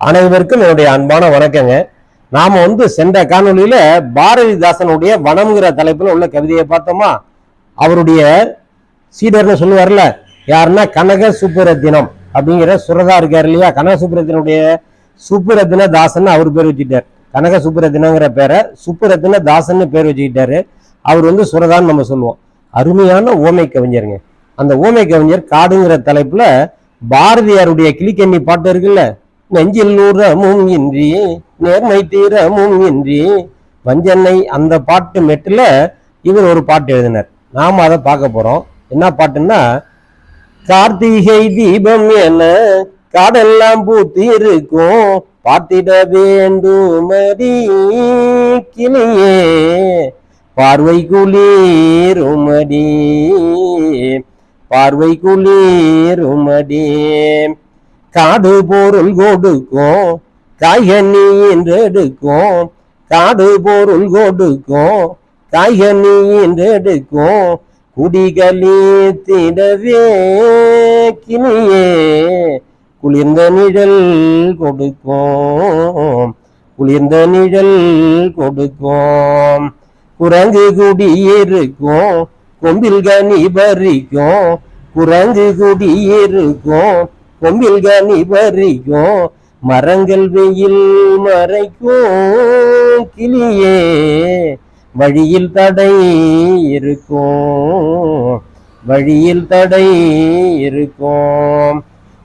அனைவருக்கும் என்னுடைய அன்பான வணக்கங்க. நாம வந்து சென்ற காணொலியில பாரதிதாசனுடைய வனம்ங்கிற தலைப்புல உள்ள கவிதையை பார்த்தோமா? அவருடைய சீடர்னு சொல்லுவார்ல யாருன்னா கனக சுப்புரத்தினம் அப்படிங்கிற சுரதா இருக்கார் இல்லையா? கனக சுப்புரத்தினுடைய சுப்புரத்தின தாசன் அவர் பேர் வச்சுட்டார் கனக சுப்புரத்தினங்கிற பேரை சுப்புரத்தின தாசன் பேர் வச்சுக்கிட்டாரு. அவர் வந்து சுரதான்னு நம்ம சொல்லுவோம். அருமையான ஓமை கவிஞருங்க. அந்த ஓமை கவிஞர் காடுங்கிற தலைப்புல பாரதியாருடைய கிளிக்கண்ணி பாட்டு இருக்குல்ல நெஞ்சில் நூறமும் இன்றி நேர்மை தீரமும் இன்றி வஞ்சனை அந்த பாட்டு மெட்டில் இவர் ஒரு பாட்டு எழுதினார். நாம் அதை பார்க்க போகிறோம் என்ன பாட்டுன்னா கார்த்திகை தீபம் என காடெல்லாம் பூத்தி இருக்கும் பார்த்திட வேண்டுமடி கிளியே பார்வை குளிருமடி பார்வை குளிருமடி. காடு பொருள் கொடுக்கும். காய்கனி என்று எடுக்கும். காடு பொருள் கொடுக்கும். காய்கனி என்று எடுக்கும். குடிகளி திடவே கிளியே. குளிர்ந்த நிழல் கொடுக்கும். குளிர்ந்த நிழல் கொடுக்கும். குரங்கு குடியிருக்கும் கொம்பில் கனி பறிக்கும். குரங்கு குடியிருக்கும் கொம்பில் கனி பறிக்கும் மரங்கள் வெயில் மறைக்கும் கிளியே வழியில் தடை இருக்கும் வழியில் தடை இருக்கும்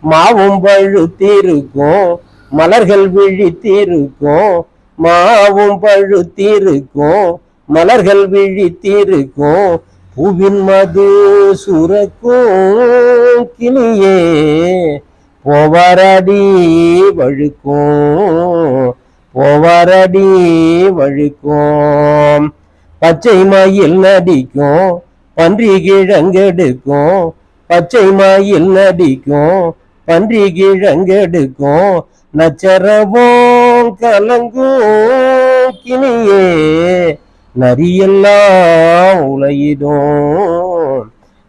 மாவும் பழுத்திருக்கும் மலர்கள் விழித்திருக்கும் மாவும் பழுத்திருக்கும் மலர்கள் விழித்திருக்கும் பூவின் மது சுரக்கும் கிளியே போவாரடி வழுக்கும் போவாரடி வழுக்கும். பச்சை மயில் நடிக்கும் பன்றி கிழங்கெடுக்கும் பச்சை மயில் நடிக்கும் பன்றி கிழங்கெடுக்கும் நச்சரவும் கலங்கும் கிளியே நரியெல்லாம் உலையிடும்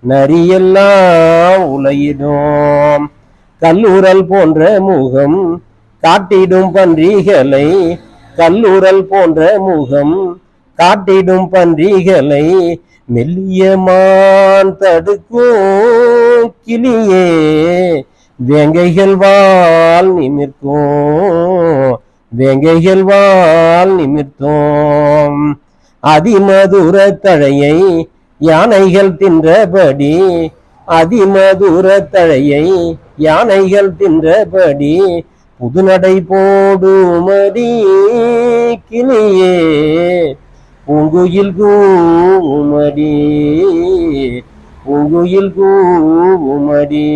நரியெல்லாம் உலையிடும் கல்லூரல் போன்ற முகம் காட்டிடும் பன்றிகளை கல்லூரல் போன்ற முகம் காட்டிடும் பன்றிகளை மெல்லியமான் தடுக்கும் கிளியே வேங்கைகள் வாழ் நிமிர்க்கும் வேங்கைகள் வாழ் நிமிர்த்தோம். அதிமதுர தழையை யானைகள் தின்றபடி அதிமதுர தழையை யானைகள் தின்றபடி புதுநடை போடுமடி கிளியே பூங்குயில் கூமடி பூங்குயில் கூமடி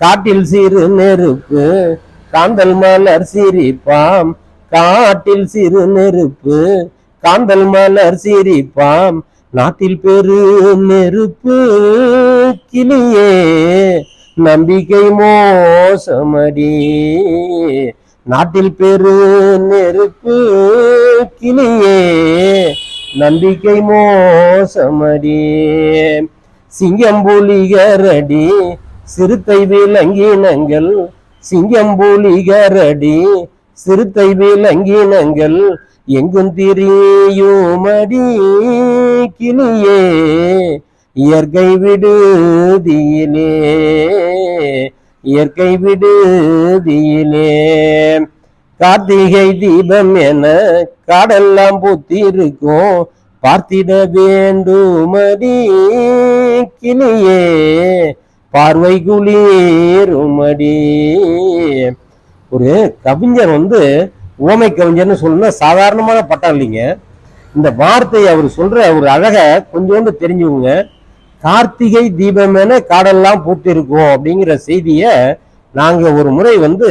காட்டில் சிறு நெருப்பு காந்தல் மலர் சிரிப்பாம் காட்டில் சிறு நெருப்பு காந்தல் மலர் சிரிப்பாம். நாட்டில் பெரு நெருப்பு கிளியே நம்பிக்கை மோசமடி. நாட்டில் பெரு நெருப்பு கிளியே நம்பிக்கை மோசமடி. சிங்கம்புலிகரடி சிறுத்தை விலங்கினங்கள். சிங்கம்புலிகரடி சிறுத்தை விலங்கினங்கள். எங்கும் திரியுமடி கிளியே இயற்கை விடுதியிலே இயற்கை விடுதியிலே. கார்த்திகை தீபம் என காடெல்லாம் பூத்திருக்கும். பார்த்திட வேண்டுமடி கிளியே பார்வை குளிருமடி ஒரு கவிஞர் வந்து ஓமை கவிஞர்னு சொல்லணும்னா சாதாரணமான பட்டம் இல்லைங்க. இந்த வார்த்தையை அவர் சொல்ற ஒரு அழகை கொஞ்சோண்டு தெரிஞ்சுக்கோங்க. கார்த்திகை தீபம் என காடெல்லாம் பூத்திருக்கும் அப்படிங்கிற செய்தியை நாங்கள் ஒரு முறை வந்து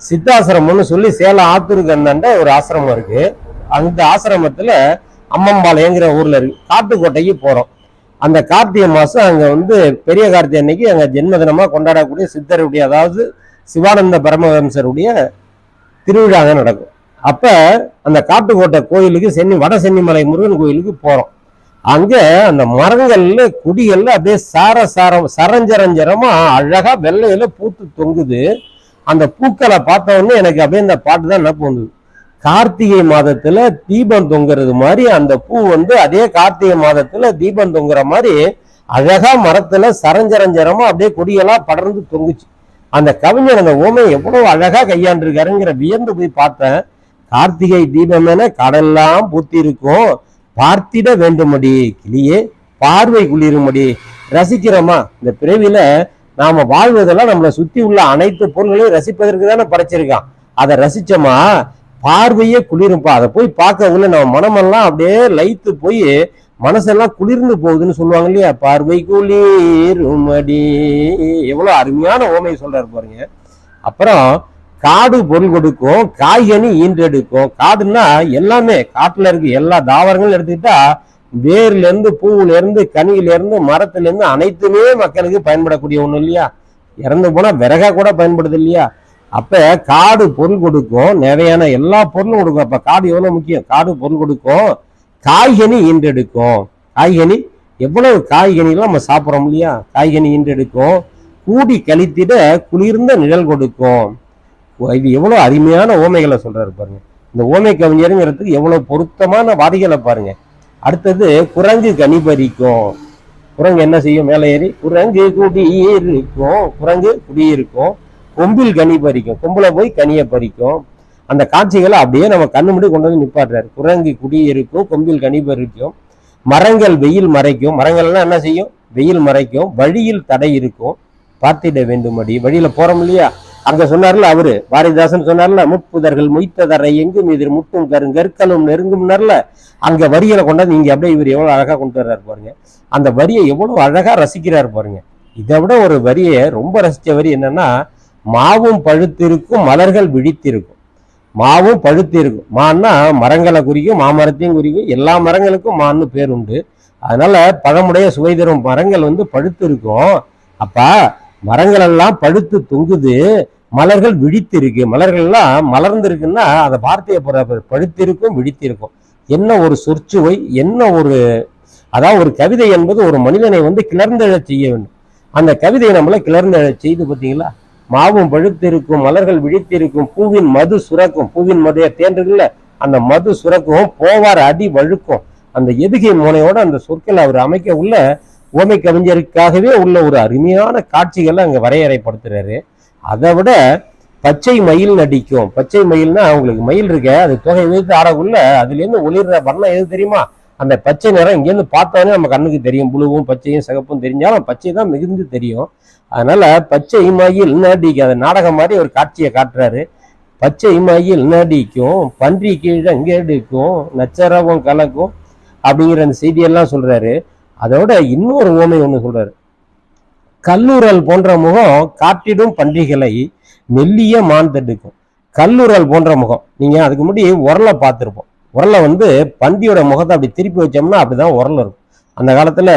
சித்தாசிரமம்னு சொல்லி சேலம் ஆத்தூருக்கண்ணாண்ட ஒரு ஆசிரமம் இருக்கு. அந்த ஆசிரமத்தில் அம்மம்பாளையங்கிற ஊரில் இருக்கு. காட்டுக்கோட்டைக்கு போகிறோம் அந்த கார்த்திகை மாதம் அங்கே வந்து பெரிய கார்த்திகை அன்னைக்கு அங்கே ஜென்மதினமாக கொண்டாடக்கூடிய சித்தருடைய அதாவது சிவானந்த பரமஹம்சருடைய திருவிழா தான் நடக்கும். அப்போ அந்த காட்டுக்கோட்டை கோயிலுக்கு சென்னி வட சென்னிமலை முருகன் கோயிலுக்கு போகிறோம் அங்கே அந்த மரங்கள்ல குடிகள்ல அப்படியே சார சாரம் சரஞ்சரஞ்சரமா அழகா வெள்ளையில பூத்து தொங்குது. அந்த பூக்களை பார்த்த உடனே எனக்கு அப்படியே இந்த பாட்டு தான் நினப்பு வந்தது. கார்த்திகை மாதத்துல தீபம் தொங்குறது மாதிரி அந்த பூ வந்து அதே கார்த்திகை மாதத்துல தீபம் தொங்குற மாதிரி அழகா மரத்துல சரஞ்சரஞ்சரமா அப்படியே கொடியெல்லாம் படர்ந்து தொங்குச்சு. அந்த கவிஞர் அந்த ஓமை எவ்வளவு அழகா கையாண்டிருக்காருங்கிற வியந்து போய் பார்த்தேன். கார்த்திகை தீபம் என கடல்லாம் பூத்தி இருக்கும் பார்த்திட வேண்டுமடி கிளியே பார்வை குளிரும்படி ரசிக்கிறோமா? இந்த பிறவியில நாம வாழ்வதெல்லாம் நம்மளை சுத்தி உள்ள அனைத்து பொருள்களையும் ரசிப்பதற்கு தானே படைச்சிருக்கான். அதை ரசிச்சோமா? பார்வையே குளிரும்பா. அதை போய் பார்க்க உள்ள நம்ம மனமெல்லாம் அப்படியே லைத்து போய் மனசெல்லாம் குளிர்ந்து போகுதுன்னு சொல்லுவாங்க இல்லையா? பார்வை குளிருமடி எவ்வளவு அருமையான ஓமையை சொல்றாரு பாருங்க. அப்புறம் காடு பொருள் கொடுக்கும் காய்கனி ஈன்றெடுக்கும். காடுன்னா எல்லாமே காட்டுல இருக்கு எல்லா தாவரங்களும் எடுத்துக்கிட்டா வேர்ல இருந்து பூவுல இருந்து கனியில இருந்து மரத்துல இருந்து அனைத்துமே மக்களுக்கு பயன்படக்கூடிய ஒண்ணு இல்லையா? இறந்து போனா விறகா கூட பயன்படுது இல்லையா? அப்ப காடு பொருள் கொடுக்கும் நிறையான எல்லா பொருளும் கொடுக்கும். அப்ப காடு எவ்வளவு முக்கியம்? காடு பொருள் கொடுக்கும். காய்கனி ஈன்றெடுக்கும். காய்கனி எவ்வளவு காய்கனிலாம் நம்ம சாப்பிட்றோம் இல்லையா? காய்கனி ஈன்றெடுக்கும். கூடி கழித்திட குளிர்ந்த நிழல் கொடுக்கும். இது எவ்வளோ அருமையான ஓமைகளை சொல்றாரு பாருங்க. இந்த ஓமை கவிஞருங்கிறதுக்கு எவ்வளோ பொருத்தமான வாதிகளை பாருங்க. அடுத்தது குரங்கு கனி பறிக்கும் குரங்கு என்ன செய்யும்? மேலே ஏறி குரங்கு குடியிருக்கும். குரங்கு குடியிருக்கும். கொம்பில் கனி பறிக்கும். கொம்பில் போய் கனியை பறிக்கும். அந்த காட்சிகளை அப்படியே நம்ம கண்ணு முடி கொண்டு வந்து நிப்பாட்டுறாரு. குரங்கு குடியிருக்கும் கொம்பில் கனி இருக்கும் மரங்கள் வெயில் மறைக்கும். மரங்கள்லாம் என்ன செய்யும்? வெயில் மறைக்கும். வழியில் தடை இருக்கும். பார்த்திட வேண்டும் அடி வழியில போறோம் இல்லையா? அங்க சொன்னார்ல அவரு. பாரதிதாசன் சொன்னார்ல முட்புதர்கள் மொய்த்ததரை எங்கும் எதிர் முட்டும் கருங்கற்களும் நெருங்கும்னார்ல அங்க வரிகளை கொண்டாந்து இங்க அப்படியே இவர் எவ்வளவு அழகா கொண்டு வர்றாரு பாருங்க. அந்த வரியை எவ்வளவு அழகா ரசிக்கிறாரு பாருங்க. இதை விட ஒரு வரியை ரொம்ப ரசிச்ச வரி என்னன்னா மாவும் பழுத்திருக்கும் மலர்கள் விழித்திருக்கும். மாவும் பழுத்து இருக்கும். மான்னா மரங்களை குறிக்கும் மாமரத்தையும் குறிக்கும். எல்லா மரங்களுக்கும் மான்னு பேர் உண்டு. அதனால பழமுடைய சுவை தரும் மரங்கள் வந்து பழுத்து இருக்கும். அப்ப மரங்கள் எல்லாம் பழுத்து தொங்குது மலர்கள் விழித்து இருக்கு மலர்கள் எல்லாம் மலர்ந்து இருக்குன்னா அதை வார்த்தையை பழுத்திருக்கும் விழித்திருக்கும். என்ன ஒரு சொற்சுவை என்ன ஒரு அதாவது ஒரு கவிதை என்பது ஒரு மனிதனை வந்து கிளர்ந்தெழச் செய்ய வேண்டும். அந்த கவிதையை நம்மள கிளர்ந்தெழ செய்து பார்த்தீங்களா? மாவும் பழுத்திருக்கும் மலர்கள் விழித்திருக்கும் பூவின் மது சுரக்கும் பூவின் மதைய தேன்றுகள்ல அந்த மது சுரக்கும் போவார் அடி வழுக்கும். அந்த எதுகை முனையோட அந்த சொற்களை அவர் அமைக்க உள்ள ஓமை கவிஞருக்காகவே உள்ள ஒரு அருமையான காட்சிகளை அங்க வரையறைப்படுத்துறாரு. அதை விட பச்சை மயில் நடிக்கும். பச்சை மயில்னா அவங்களுக்கு மயில் இருக்க அது தொகை வைத்து ஆடக்குள்ள அதுல இருந்து ஒளிர்ற வர்ணம் எது தெரியுமா? அந்த பச்சை நிறம் இங்கேருந்து பார்த்தாலே நம்ம கண்ணுக்கு தெரியும். புழுவும் பச்சையும் சிகப்பும் தெரிஞ்சாலும் பச்சை தான் மிகுந்து தெரியும். அதனால பச்சை இமாயில் நடிக்கும். அது நாடகம் மாதிரி ஒரு காட்சியை காட்டுறாரு. பச்சை இமாயில் நடிக்கும். பன்றி கீழே கீழங்கெடுக்கும். நச்சரவம் கலக்கும் அப்படிங்கிற அந்த செய்தியெல்லாம் சொல்றாரு. அதோட இன்னொரு ஓமை ஒன்று சொல்றாரு. கல்லூரல் போன்ற முகம் காட்டிடும் பன்றிகளை மெல்லிய மான் தடுக்கும். கல்லூரல் போன்ற முகம். நீங்க அதுக்கு முன்னாடி உரலை பார்த்துருப்போம். உரலை வந்து பன்றியோட முகத்தை அப்படி திருப்பி வச்சோம்னா அப்படிதான் உரல் இருக்கும் அந்த காலத்துல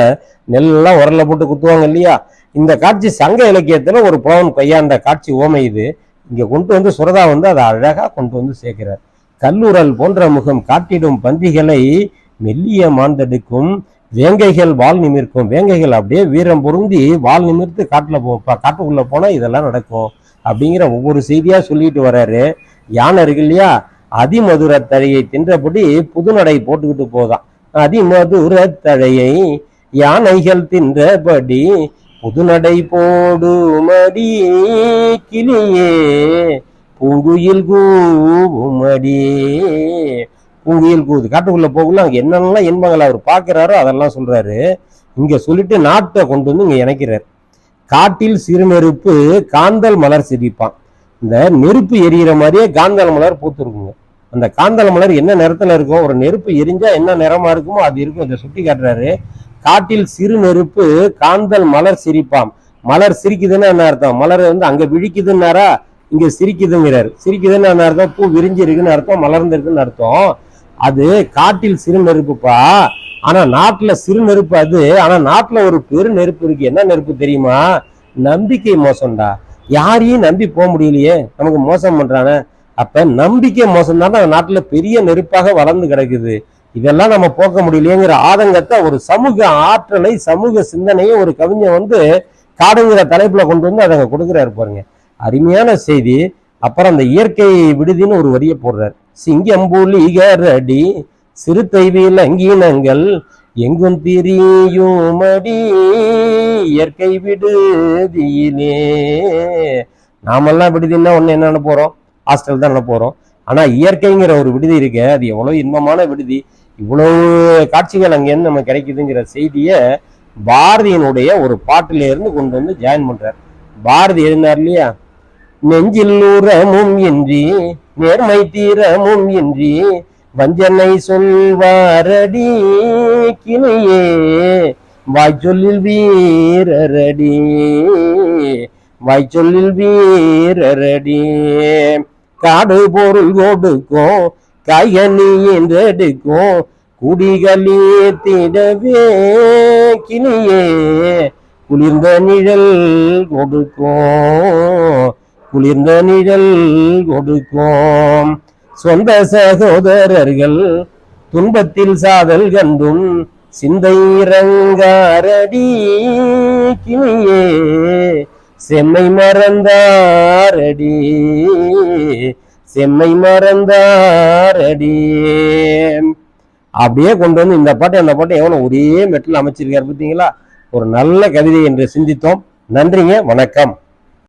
நெல்லாம் உரல்ல போட்டு குத்துவாங்க இல்லையா? இந்த காட்சி சங்க இலக்கியத்துல ஒரு புலவன் கையாண்ட காட்சி ஓமை இது. இங்க கொண்டு வந்து சுரதா வந்து அதை அழகா கொண்டு வந்து சேர்க்கிறார். கல்லூரல் போன்ற முகம் காட்டிடும் பந்திகளை மெல்லிய மாந்தெடுக்கும். வேங்கைகள் வால் நிமிர்க்கும். வேங்கைகள் அப்படியே வீரம் பொருந்தி வால் நிமிர்த்து காட்டுல போ காட்டுக்குள்ளே காட்டுக்குள்ள போனா இதெல்லாம் நடக்கும். அப்படிங்கிற ஒவ்வொரு செய்தியா சொல்லிட்டு வர்றாரு. யானை இருக்கு இல்லையா? அதிமதுர தழையை தின்றபடி புதுநடை போட்டுக்கிட்டு போதான். அதிமதுர தழையை யானைகள் தின்றபடி புதுநடை போடுமடி கிளியே பூங்குயில் கூவுமடி. பூங்குயில் கூவுது. காட்டுக்குள்ள போகல அங்கே என்னென்னலாம் இன்பங்கள் அவர் பார்க்குறாரோ அதெல்லாம் சொல்றாரு. இங்க சொல்லிட்டு நாட்டை கொண்டு வந்து இங்க இணைக்கிறார். காட்டில் சிறுநெருப்பு காந்தல் மலர் சிரிப்பான் இந்த நெருப்பு எரியிற மாதிரியே காந்தல் மலர் பூத்துருக்குங்க. அந்த காந்தல் மலர் என்ன நிறத்துல இருக்கும் ஒரு நெருப்பு எரிஞ்சா என்ன நிறமா இருக்குமோ அது இருக்கும். இதை சுட்டி காட்டுறாரு. காட்டில் சிறு நெருப்பு காந்தல் மலர் சிரிப்பாம். மலர் சிரிக்குதுன்னா என்ன அர்த்தம்? மலர் வந்து அங்க விழிக்குதுன்னாரா? இங்க சிரிக்குதுங்கிறாரு. சிரிக்குதுன்னு என்ன அர்த்தம்? பூ விரிஞ்சு இருக்குன்னு அர்த்தம் மலர்ந்திருக்குன்னு அர்த்தம். அது காட்டில் சிறு நெருப்புப்பா. ஆனா நாட்டுல சிறு நெருப்பு அது. ஆனா நாட்டுல ஒரு பெரு நெருப்பு இருக்கு. என்ன நெருப்பு தெரியுமா? நம்பிக்கை மோசம்டா. யாரையும் நம்பி போக முடியலையே. நமக்கு மோசம் பண்றானே. அப்ப நம்பிக்கை மோசம் தான் நாட்டுல பெரிய நெருப்பாக வளர்ந்து கிடக்குது. இதெல்லாம் நம்ம போக்க முடியலையேங்கிற ஆதங்கத்தை ஒரு சமூக ஆற்றலை சமூக சிந்தனையை ஒரு கவிஞன் வந்து காடுங்கிற தலைப்புல கொண்டு வந்து அதை கொடுக்குறாரு பாருங்க. அருமையான செய்தி. அப்புறம் அந்த இயற்கை விடுதின்னு ஒரு வரியை போடுறார். சிங்கம்புலிகரடி சிறுத்தை விலங்கினங்கள் எங்கும் திரியுமடி இயற்கை விடுதியிலே. நாமெல்லாம் விடுதின்னா ஒன்று என்ன போகிறோம் ஹாஸ்டல் தான் போகிறோம் ஆனால் இயற்கைங்கிற ஒரு விடுதி இருக்கு. அது எவ்வளோ இன்பமான விடுதி. இவ்வளவு காட்சிகள் அங்கேருந்து நம்ம கிடைக்குதுங்கிற செய்தியை பாரதியினுடைய ஒரு பாட்டிலேருந்து கொண்டு வந்து ஜாயின் பண்ணுறார் பாரதி இருந்தார் இல்லையா? நெஞ்சில் உரமும் இன்றி நேர்மை தீரமும் இன்றி வஞ்சனை சொல்வாரடி கிளையே வாய்ச்சொல்லில் வீரரடி வாய்ச்சொல்லில் வீரரடி. காடு பொருள் கொடுக்கும் காய்கனி என்றெடுக்கும் குடிகளே திடவே கிளியே குளிர்ந்த நிழல் கொடுக்கும் குளிர்ந்த நிழல் கொடுக்கும் சொந்த சகோதரர்கள் துன்பத்தில் சாதல் கண்டும் சிந்தை இறங்காரடி கிளியே செம்மை மறந்தாரடி. செம்மை மறந்தாரடி. அப்படியே கொண்டு வந்து இந்த பாட்டு அந்த பாட்டு எவ்வளோ ஒரே மெட்டில் அமைச்சிருக்காரு பார்த்தீங்களா ஒரு நல்ல கவிதை என்று சிந்தித்தோம். நன்றிங்க வணக்கம்.